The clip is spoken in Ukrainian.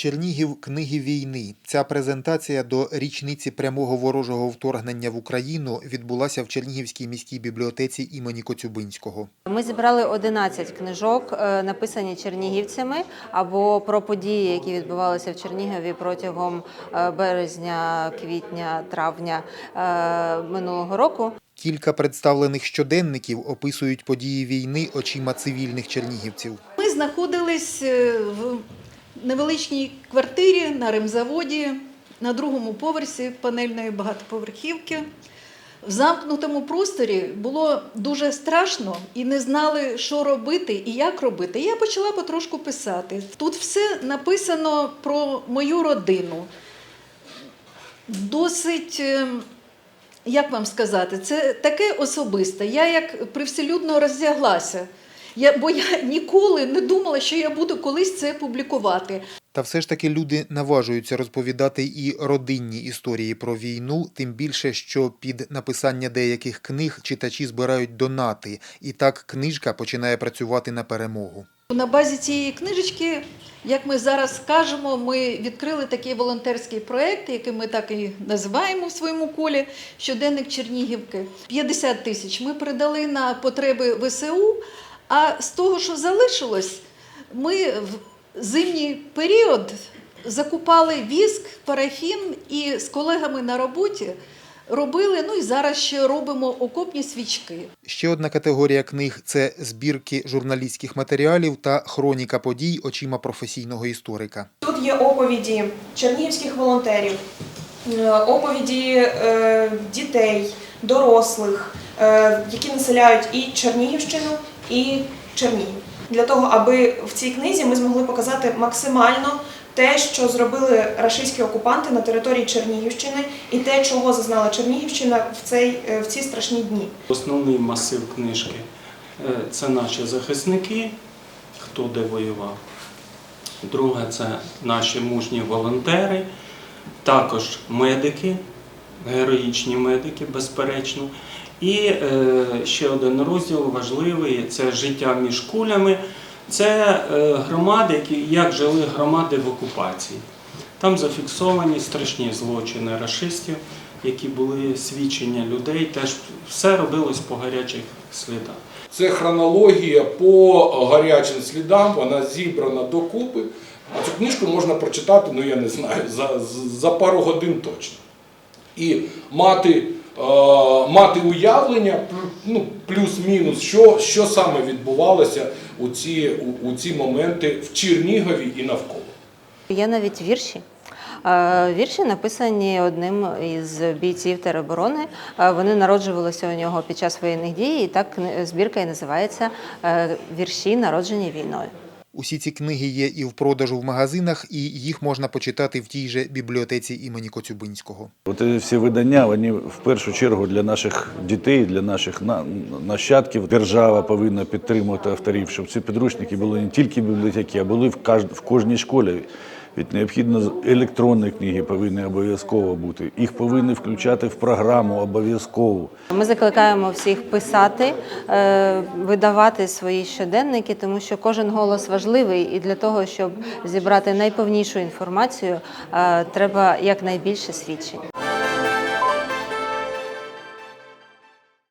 Чернігів книги війни. Ця презентація до річниці прямого ворожого вторгнення в Україну відбулася в Чернігівській міській бібліотеці імені Коцюбинського. Ми зібрали 11 книжок, е, написані чернігівцями або про події, які відбувалися в Чернігові протягом е, березня, квітня, травня е, минулого року. Кілька представлених щоденників описують події війни очима цивільних чернігівців. Ми знаходились в невеличкій квартирі на ремзаводі на другому поверсі панельної багатоповерхівки. В замкнутому просторі було дуже страшно і не знали, що робити і як робити. Я почала потрошку писати. Тут все написано про мою родину. Досить, е, як вам сказати, це таке особисте. Я як привселюдно роздяглася. Я, бо я ніколи не думала, що я буду колись це публікувати. Та все ж таки люди наважуються розповідати і родинні історії про війну, тим більше, що під написання деяких книг читачі збирають донати, і так книжка починає працювати на перемогу. На базі цієї книжечки, як ми зараз кажемо, ми відкрили такий волонтерський проєкт, який ми так і називаємо в своєму колі щоденник Чернігівки. 50 тисяч ми передали на потреби ВСУ. А з того, що залишилось, ми в зимній період закупали віск, парафін і з колегами на роботі робили. Ну і зараз ще робимо окопні свічки. Ще одна категорія книг це збірки журналістських матеріалів та хроніка подій очима професійного історика. Тут є оповіді чернігівських волонтерів, е, оповіді е, дітей, дорослих, е, які населяють і Чернігівщину, і Чернігів. Для того, аби в цій книзі ми змогли показати максимально те, що зробили рашистські окупанти на території Чернігівщини, і те, чого зазнала Чернігівщина в, цей, е, в ці страшні дні. Основний масив книжки е, це наші захисники, хто де воював. Друге це наші мужні волонтери, також медики, героїчні медики, безперечно. І е, ще один розділ важливий це життя між кулями. Це е, громади, які, як жили громади в окупації. Там зафіксовані страшні злочини рашистів, які були свідчення людей. Теж все робилось по гарячих слідах. Це хронологія по гарячим слідам, вона зібрана докупи. А цю книжку можна прочитати, ну я не знаю, за, за пару годин точно. І мати, мати уявлення, ну, плюс-мінус, що, що саме відбувалося у ці, у, у ці моменти в Чернігові і навколо. Є навіть вірші. Е, Вірші написані одним із бійців тероборони. Е, Вони народжувалися у нього під час воєнних дій, і так збірка і називається е, Вірші, народжені війною. Усі ці книги є і в продажу в магазинах, і їх можна почитати в тій же бібліотеці імені Коцюбинського. От всі видання, вони в першу чергу для наших дітей, для наших на- нащадків. Держава повинна підтримувати авторів, щоб ці підручники були не тільки в бібліотеці, а були в, кожній школі. Від необхідно електронні книги повинні обов'язково бути. Їх повинні включати в програму обов'язково. Ми закликаємо всіх писати, е, видавати свої щоденники, тому що кожен голос важливий, і для того, щоб зібрати найповнішу інформацію, е, треба якнайбільше свідчень.